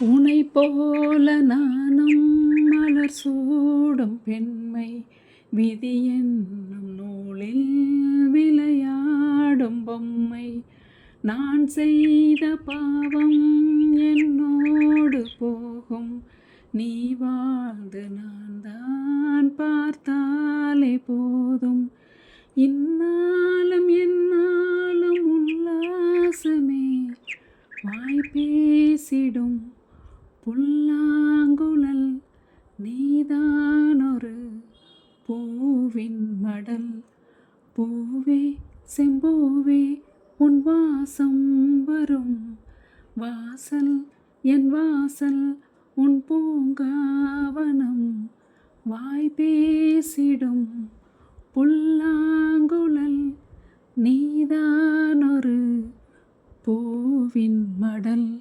உனை போல நானும் மலர் சூடும் பெண்மை விதி என்னும் நூலில் விளையாடும் பொம்மை. நான் செய்த பாவம் என்னோடு போகும். நீ வாழ்ந்து நான் தான் பார்த்தாலே போதும். இன்னாலும் என்னாலும் உல்லாசமே. வாய் பேசிடும் புல்லாங்குழல் நீதானொரு பூவின் மடல். பூவே செம்பூவே உன் வாசம் வரும். வாசல் என் வாசல் உன் பூங்காவனம். வாய் பேசிடும் புல்லாங்குழல் நீதானொரு பூவின் மடல்.